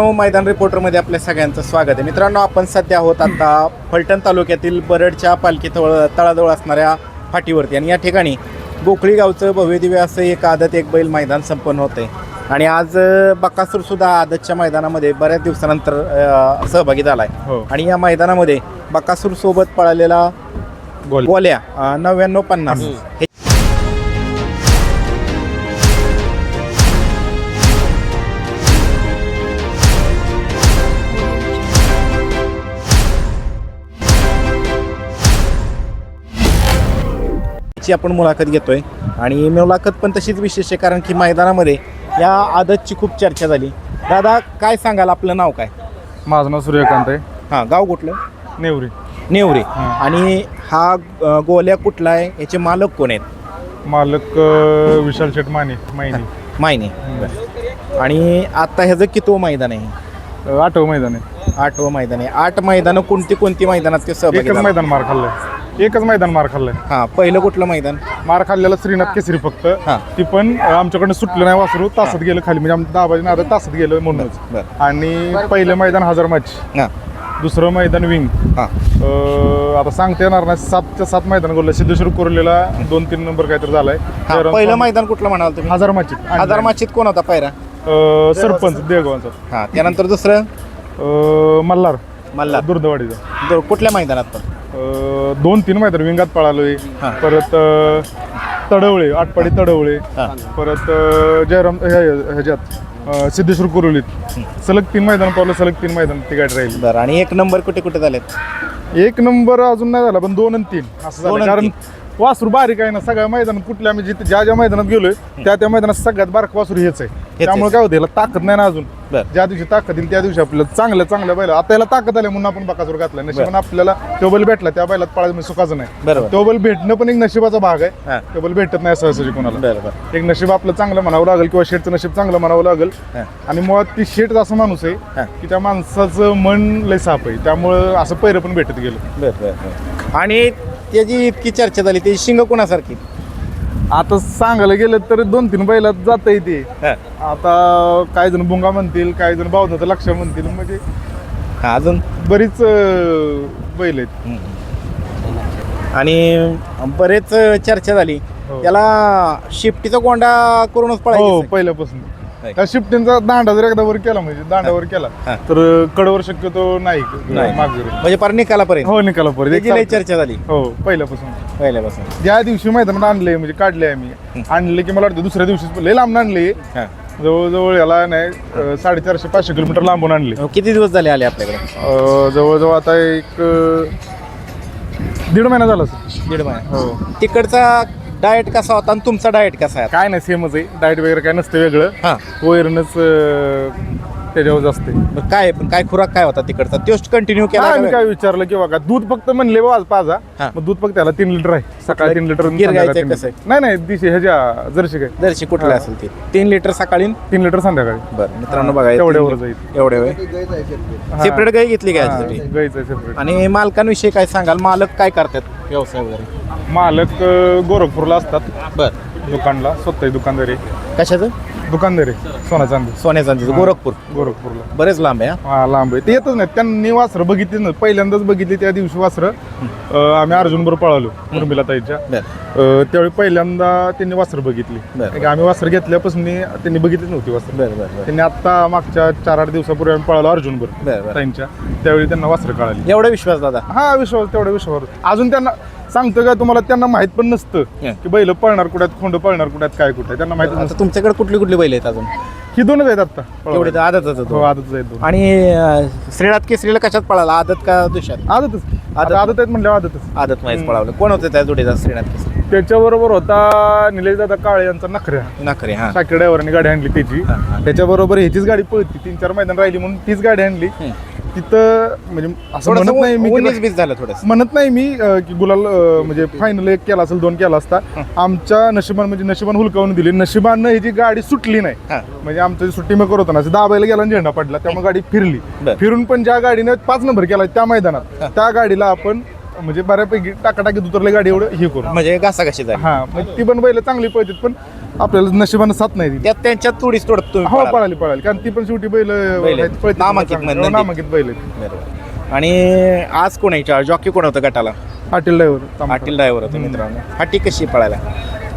मैदान रिपोर्टरमध्ये आपल्या सगळ्यांचं स्वागत आहे. मित्रांनो आपण सध्या आहोत आता फलटण तालुक्यातील बरडच्या पालखी तळ तळाजवळ असणाऱ्या फाटीवरती. आणि या ठिकाणी गोखळी गावचं भव्यदिव्य असं एक आदत एक बैल मैदान संपन्न होते आणि आज अ, बकासूर सुद्धा आदतच्या मैदानामध्ये बऱ्याच दिवसानंतर सहभागी झाला आहे हो. आणि या मैदानामध्ये बकासूर सोबत पळालेला गोल गोल्या नव्याण्णव पन्नास. हे ची आपण मुलाखत घेतोय. आणि मुलाखत पण तशीच विशेष आहे कारण की मैदानामध्ये या आदतची खूप चर्चा झाली. दादा काय सांगाल? आपलं नाव काय? माझं नाव सूर्यकांत आहे. हां गाव कुठलं? नेवरी. नेवरे. आणि हा अ, गोल्या कुठला आहे? याचे मालक कोण आहेत? मालक अं, विशाल शेट माने मायनी. मायने. आणि आता ह्याचं कितवं मैदान आहे? आठवं मैदान आहे. आठवं मैदान आहे. आठ मैदानं कोणती कोणती मैदानात ते सहभागी एकच झाला? मैदान मार खाल्लंय. एकच मैदान मार खाल्लंय. हां पहिलं कुठलं मैदान? मार खाल्लेला श्रीनाथ केसरी फक्त. हां. ती पण अं, आमच्याकडनं सुटलं नाही वासरू तासात गेलं खाली. म्हणजे आमच्या दाबाजी नादात तासात गेलं म्हणूनच. बरं आणि पहिलं मैदान हजार मॅच हां. दुसरं मैदान विंग. हां. आता सांगता येणार नाही सातच्या सात मैदान गोल सिद्धेश्वर कोरलेला दोन तीन नंबर काहीतरी झालाय. हां जयराम पहिलं मैदान कुठलं म्हणाल तुम्ही? हजार माचित हजार माचित कोण होता पायरा अं, सरपंच देवगावांचा हां त्यानंतर दुसरं? अं, मल्हार. मल्हार. दुर्दवाडीचा. दो- कुठल्या मैदानात पण? दोन तीन मैदान विंगात पळालोय. परत तडवळे आटपाडी तडवळे. परत जयराम ह्या- ह्याच्यात सिद्धेश्वर कुरुलीत. सलग तीन मैदान पळलं सलग तीन मैदान ती गाडी राहिली. बरं आणि एक नंबर कुठे कुठे झालेत? एक नंबर अजून नाही झाला पण दोन आणि तीन असं झालं. कारण वासरू बारीक आहे ना सगळ्या मैदानात कुठल्या आम्ही जिथे ज्या ज्या मैदानात गेलोय त्या त्या मैदानात सगळ्यात बारक वासरू हेच आहे. त्यामुळे काय होतं याला ताकद नाही ना अजून. ज्या दिवशी ताकद येईल त्या दिवशी आपल्याला चांगल्या चांगल्या बैल आता याला ताकद आली म्हणून आपण बकासूर घातला नशिबाने आपल्याला तो बैल भेटला त्या बैलात पळायचं म्हणजे सुखाचं नाही. तो बैल भेटणं पण एक नशिबाचा भाग. आहे. तो बैल भेटत नाही सहसा कोणाला. एक नशीब आपलं चांगलं म्हणावं लागेल किंवा शेटचं नशीब चांगलं म्हणावं लागेल. आणि मुळात ती शेट असा माणूस. आहे की त्या माणसाचं मन लय साफ आहे. त्यामुळं असं पैरं पण भेटत गेलं. आणि त्याची इतकी चर्चा झाली त्याची शिंग कोणासारखी? आता सांगायला गेलं तर दोन तीन बैलात जात ते. हा. आता काही जण बुंगा म्हणतील काही जण बावधाचं लक्ष म्हणतील म्हणजे हा, अजून? बरीच अं, बैल आहेत. आणि बरेच चर्चा झाली. हो. त्याला शिफ्टीचा गोंडा करूनच हो पळायचं पहिल्यापासून. आहे. त्या शिफ्टींचा दांडा जर एकदा वर केला म्हणजे दांडावर केला. तर कडवर शक्यतो नाही. म्हणजे पर निकालापर्यंत. हो निकाला परत एक त्याची सारखं. चर्चा झाली. हो पहिल्यापासून. पहिल्यापासून. ज्या दिवशी मैदानात आणले म्हणजे काढले आम्ही आणले की मला वाटतं दुसऱ्या दिवशी लय लांब आणले हा. जवळजवळ याला नाही साडेचारशे पाचशे किलोमीटर लांबून आणले किती दिवस झाले आले आपल्याकडे? अं, जवळजवळ आता एक अं, दीड महिना झाला असेल. दीड महिना. हो. तिकडचा डाएट कसा होता आणि तुमचा डाएट कसा आहे? काय नाही सेमच आहे. डाएट वगैरे काय नसतं वेगळं. हा. वैरणच त्याच्यावर असते मग काय पण काय खुराक काय होता तिकडचा? तोच कंटिन्यू केला? मी काय विचारलं की बघा दूध फक्त म्हणले बा आज पाजा. हा. मग दूध फक्त त्याला तीन लिटर आहे. सकाळी तीन लिटर गिर संध्याकाळी गाईचं तीन कसं लिटर. नाही नाही दिशे ह्याच्या जर्शी काय? जर्शी कुठलं असेल ते? तीन लिटर सकाळी तीन लिटर संध्याकाळी. बरं मित्रांनो बघा तेवढ्यावर तीन- जाईल. एवढे वेळ हा. सेपरेट गाय घेतली काय याच्यासाठी? गाईचं सेपरेट आणि मालकांविषयी काय सांगाल? मालक काय करतात? व्यवसाय वगैरे? मालक अं, गोरखपूरला असतात. बर. दुकानला स्वतः दुकानदारी. कशाचं? दुकानदारी सोना चांदी. सोन्या चांदीचं गोरखपूर. गोरखपूरला. बरेच लांब आहे हा? हा लांब आहे. ते येतच नाही त्यांनी वासरं बघितली ना पहिल्यांदाच बघितली त्या दिवशी वासरं. अं, आम्ही अर्जुन बरोबर पळालो उर्मिला ताईच्या. बर. त्यावेळी पहिल्यांदा त्यांनी वासरं बघितली. बरं. आम्ही वासरं घेतल्यापासून त्यांनी बघितली नव्हती वासरं. बर बर बर. त्यांनी आता मागच्या चार आठ दिवसापूर्वी आम्ही पळालो अर्जुन बरं, बरोबर बरं. ताईंच्या. त्यावेळी त्यांना वासरं कळाली. एवढा विश्वास दादा? हा विश्वास तेवढा विश्वास. अजून त्यांना सांगतो का तुम्हाला त्यांना माहीत पण नसतं. की बैल पळणार कुठ्यात खोंड पळणार कुठ्यात काय कुठे त्यांना माहीत नसतं. तुमच्याकडे कुठली कुठली बैल आहेत अजून? ही दोनच आहेत आता एवढे तर आदतच हो आदतच आहेत दोन. आणि अं, श्रीनाथ केसरीला कशात पळाला? आदत का दुष्यात? आदतच. आदत. आता आदत आहेत म्हणल्या आदतच. आदत माहीत पळावलं. कोण होतं त्या जोडीचा श्रीनाथ केसरी? त्याच्याबरोबर होता निलेश दादा काळे यांचा नखऱ्या. नाखरे हा. शाकीर ड्रायव्हरने गाडी आणली त्याची. हा, हा. त्याच्याबरोबर ह्याचीच गाडी पळती. तीन चार मैदान राहिली म्हणून तीच गाडी आणली. तिथं म्हणजे असं म्हणत नाही मी झालं थोडंसं. म्हणत नाही मी अं, की गुलाल अं, म्हणजे फायनल एक केला असेल दोन केला असता. आमच्या नशिबान म्हणजे नशिबान हुलकावून दिली. नशिबानं ही जी गाडी सुटली नाही हा. म्हणजे आमचं सुट्टी मेकर होता ना असं दाबायला गेला आणि झेंडा पडला. त्यामुळे गाडी फिरली. बर. फिरून पण ज्या गाडीने पाच नंबर केला त्या मैदानात त्या गाडीला आपण म्हणजे बऱ्यापैकी टाकाटाकीत उतरले गाडी एवढं हे करू. म्हणजे घासा कशी झाली. हा मग ती पण बैल चांगली पळतात पण आपल्याला नशिबानं साथ नाही दिली. त्यात त्यांच्यात थोडीच तोडत तुम्ही हो पळाला. पळाली पळाली. कारण ती पण शेवटी बैल बैल आहेत. नामांकित. म्हणजे हो, नामांकित बैल आहेत. बरोबर. आणि आज कोण आहे? जॉकी कोण होतं गटाला? पाटील ड्रायव्हर हाटील ड्रायव्हर होतं मित्रांनो. हाटी कशी पळायला?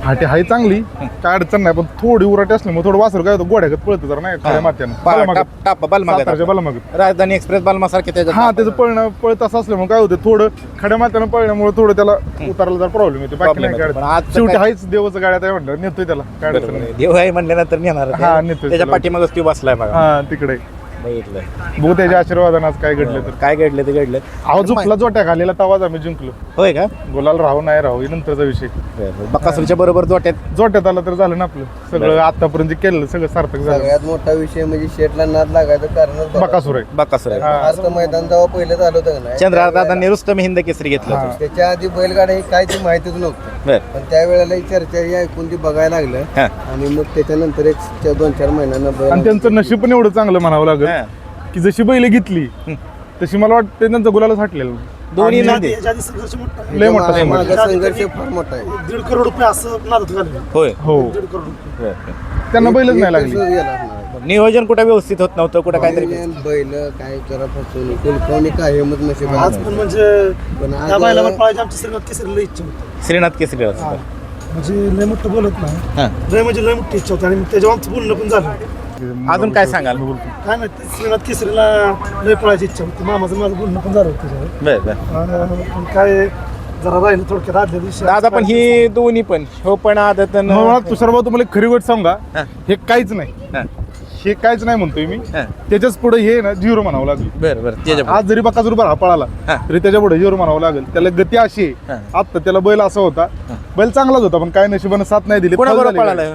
हाटी हाय चांगली. काय अडचण नाही पण थोडी उराटी असल्यामुळे थोडं वासर काय होतं? गोड्यागत पळतं जरा नाही खऱ्या मात्यानं राजधानी एक्सप्रेस बालमा सारखे त्याच्यात हा त्याचं पळणं पळत असं असल्यामुळे काय होतं? थोडं खड्या मात्यानं पळण्यामुळे थोडं त्याला उतारला जर प्रॉब्लेम येतो. बाकी नाही. काय शेवटी हायच देवाचं गाड्यात आहे म्हणलं नेतोय त्याला. काय अडचण नाही. देव आहे म्हणल्यानंतर नेणार हा, नेतोय त्याच्या. पाठीमागच ती बसलाय बघा. हा तिकडे. बघितलं बघू त्याच्या आशीर्वादानं आज काय घडलं तर. काय घडलं ते घडलं. अहो झुकला जोट्या खालेला तवाच आम्ही जिंकलो. होय का? गोलाल राहू नाही राहू हे नंतरचा विषय. बकासूरच्या बरोबर जोट्यात? जोट्यात आला तर झालं ना आपलं. सगळं आतापर्यंत जे केलं सगळं सार्थक झालं. सगळ्यात मोठा विषय म्हणजे शेटला नाद लागायचं कारणच बघा. बकासूर आहे. बकासूर आहे. आज तर मैदान जेव्हा पहिलं झालं होतं का नाही चंद्रदादांनी रुस्तम हिंद केसरी घेतलं. होतं. त्याच्या आधी बैलगाड्या ही काय ती माहितीच नव्हतं. बर पण त्यावेळेला ही चर्चा ही ऐकून ती बघायला लागलं हा. आणि मग त्याच्यानंतर एक च- दोन चार महिन्यानं आणि त्यांचं नशीब पण एवढं चांगलं म्हणावं लागेल. की जशी बैल घेतली तशी मला वाटतं त्यांचं गुलाला साठलेलं दोन्ही आणि नंदी याच्या आधी संघर्ष मोठा आहे. लय मोठा मागं- संघर्ष. मागं संघर्ष फार मोठा आहे दीड करोड रुपये असं नादत घालवे होय हो दीड करोड रुपये. त्यांना बैलच नाही लागली. नियोजन कुठं व्यवस्थित होत नव्हतं? कुठं काहीतरी बैल काय जरा फसवणूक कुलकवणी काय मग नशीब आज पण म्हणजे पण आज- त्या बायलावर पळायची आमची श्रीनाथ केसरी लय इच्छा होती. श्रीनाथ केसरी होतं. हा. म्हणजे लय मोठं बोलत नाही. हा. लय म्हणजे लय मोठी इच्छा होती आणि त्याच्यावर आमचं बोलणं पण झालं. अजून काय सांगाल? काय नाही ते श्रीनाथ केसरीला लय पळायची इच्छा होती. मामाचं माझं बोलणं पण झालं होतं त्याच्यावर. बर पण काय जरा राहिलं थोडक्यात आदल्या दिवशी. दादा पण ही दोन्ही पण हो पण आदत न- मला तुषार भाऊ तुम्हाला एक खरी गोष्ट सांगा. हा. हे काहीच नाही. हा. हे काहीच नाही म्हणतोय मी. हा. त्याच्याच पुढे हे ना झिरो म्हणावं लागेल. बर बर त्याच्या आज जरी रुपये हा पळाला हा. तरी त्याच्या पुढे झिरो म्हणावं लागेल. त्याला गती अशी आहे. हा. आता त्याला बैल असा होता. बैल चांगलाच होता पण काय नशिबानं साथ नाही दिली. झाली.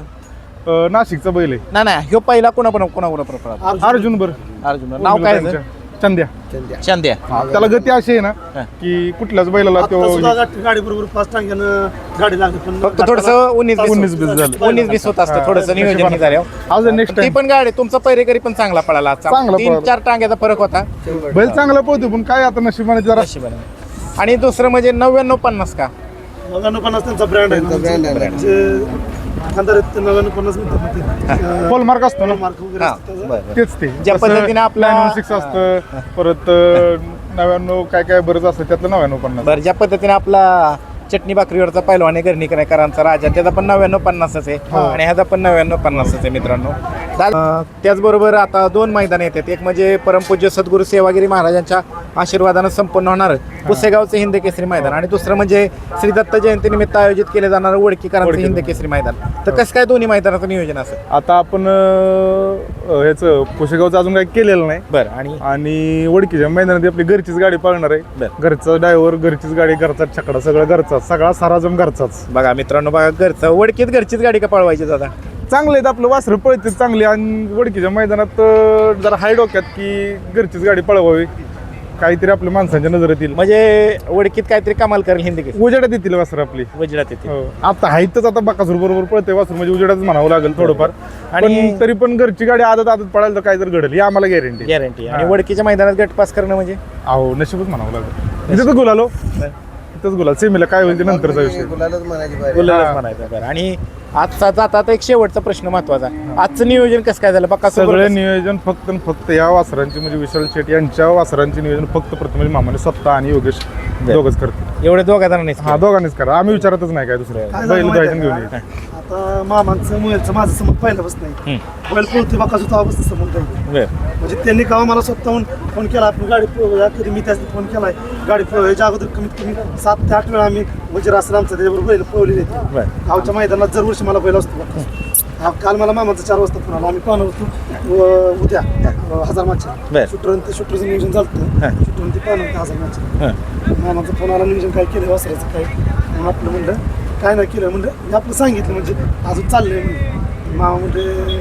अं, नाशिकचा बैल आहे. नाही नाही ह्यो पहिला कोणा कोणा कोणा पळाला? अर्जुन बर. अर्जुन नाव काय आहे? चंद्या चंद्या. चांद्या त्याला गती अशी आहे ना. की कुठल्याच बैलाला आता तो सुद्धा गाडी बरोबर पाच टांग्यानं गाडी लागली पण फक्त थोडस उन्नीस बीस उन्नीस बीस झालं. उन्नीस बीस होत असतं हा. थोडस नियोजन हे आज नेक्स्ट ती टाइम पण गाडी तुमचा पहिरेकरी पण चांगला पळाला आजचा. चांगला तीन पळाला. चार टांग्याचा फरक होता बैल चांगला पळतो पण काय आता नशिबाने जरा नशिबाने. आणि दुसरं म्हणजे नव्याण्णव पन्नास का नव्याण्णव पन्नास त्यांचा ब्रँड आहे त्यांचा brand आहे. खानदार नव्याण्णव पन्नास. हॉलमार्क असतो ना? अं, मार्क वगैरे हा असतात त्याचं. बरं, बरं. तेच ते. ज्या जसं पद्धतीने आपला- 916 असतं परत अं, नव्याण्णव काय काय बरंच असतं त्यातलं नव्याण्णव पन्नास. बरं ज्या पद्धतीने आपला चटणी भाकरीवरचा पैलवान आहे गर्णीकरांचा राजा त्याचा पण नव्याण्णव पन्नासच आहे आणि ह्याचा पण नव्याण्णव पन्नासच आहे मित्रांनो. अं, त्याचबरोबर आता दोन मैदान येतात. एक म्हणजे परमपूज्य सद्गुरू सेवागिरी महाराजांच्या आशीर्वादानं संपन्न होणार पुसेगावचं हिंद केसरी मैदान. आणि दुसरं म्हणजे श्री दत्त जयंतीनिमित्त आयोजित केले जाणारं वडकीकरांचं हिंद केसरी मैदान. तर कसं काय दोन्ही मैदानाचं नियोजन असेल आता आपण अं, ह्याचं पुशेगावचं अजून काही केलेलं नाही. बरं आणि? आणि वडकीच्या मैदानात आपली घरचीच गाडी पाळणार आहे. बरं. घरचा ड्रायव्हर घरचीच गाडी घरचाच छकडा सगळं घरचाच सगळा साराजम घरचाच. बघा मित्रांनो बघा घरचं वडकीत घरचीच गाडी का पळवायची दादा चांगले आहेत आपलं वासरं पळते चांगली. आणि वडकीच्या मैदानात अं, जरा हाय डोक्यात की घरचीच गाडी पळवावी. काहीतरी आपल्या माणसांच्या नजरेत येईल. म्हणजे वडकीत काहीतरी कमाल करेल हिंदी केसरी उजेडात येतील वासर आपली. वजिरात येते हो. आता हायतच आता बाकासूर बरोबर पळते वासर म्हणजे उजेडाच म्हणावं लागेल थोडंफार. आणि- आणि तरी पण घरची गाडी आदत आदत पडायला तर काय तर घडेल ही आम्हाला गॅरंटी गॅरंटी आणि हा. वडकीच्या मैदानात गट पास करणं म्हणजे? अहो नशीबच म्हणावं लागेल. इथं तर गुलालो इथंच गुलाल सेमीला काय होईल ते नंतरचा विषय. गुलालच म्हणायची हा. म्हणायचं बरं. आणि आजचा जाता आता एक शेवटचा प्रश्न महत्त्वाचा आजचं नियोजन कसं काय झालं? बघा सगळे नियोजन फक्त आणि फक्त या वासरांची म्हणजे विशाल शेट यांच्या वासरांचे नियोजन फक्त प्रथम मामाने स्वतः आणि योगेश दोघच करते एवढे दोघा जणांनी हा दोघांनीच करा. आम्ही विचारतच नाही काय दुसरं. काय बैल घेऊन येईल? आता मामांचं मुलाचं माझं समज पहिल्यापासून नाही बैल पोहते बाका सुद्धा अवस्था समज नाही म्हणजे त्यांनी कावा मला स्वतःहून फोन केला आपण गाडी पळवूया. कधी मी त्यासाठी फोन केलाय. गाडी पळवायच्या अगोदर कमीत कमी सात ते आठ वेळा आम्ही म्हणजे रास्ता आमचा त्याच्याबरोबर बैल पळवलेली आहेत. बरं. गावच्या मैदानात दर वर्षी मला बैल असतो. बघा. हा, काल मला मामाचा चार वाजता फोन आला. आम्ही पाहणार होतो. व- उद्या अ, हजार मागच्या बरं. शूटर ते शूटरचं नियोजन झालं शूटर ते पाहणार होतं हजार मागच्या मामाचा फोन आला नियोजन काय केलं वासरायचं काय? मग आपलं म्हणलं काय नाही केलं म्हणलं मी आपलं सांगितलं म्हणजे अजून चाललंय म्हणलं मामा म्हणजे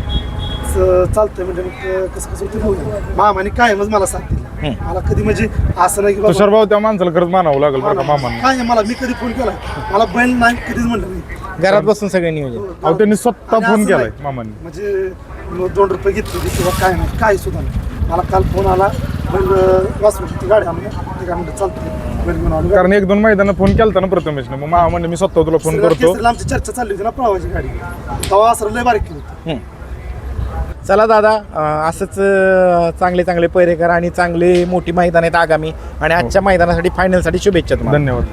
चालतंय म्हणजे मग कसं कसं ते बघू. मामाने कायमच मला साथ दिली. मला कधी म्हणजे असं नाही की बाबा- तुषार भाऊ त्या माणसाला खरंच मानावं लागेल बरं का मामांना. काय नाही, मला मी कधी फोन केलाय? मला बैल नाही कधीच म्हणलं नाही. घरात बसून सगळे नियोजन. अहो त्यांनी स्वतः आणि फोन असं केलाय नाही. मामांनी. म्हणजे मग दोन रुपये घेतले किंवा काय नाही काय सुद्धा नाही. मला काल फोन आला बैल गाडी आम्ही काय म्हणते चालतो. बैल घेऊन आलो. कारण एक दोन मैदानात फोन केलता ना प्रथमेशने. मग मामा म्हणले मी स्वतः तुला फोन करतो. केसरीला आमची चर्चा चालली होती ना पळवायची गाडी. तेव्हा असं लय बारीक केली होती. चला दादा अं, असंच अं, चांगले चांगले पैरेकर आणि चांगली मोठी मैदान आहेत आगामी. आणि आजच्या मैदानासाठी फायनलसाठी शुभेच्छा तुम्हाला. धन्यवाद.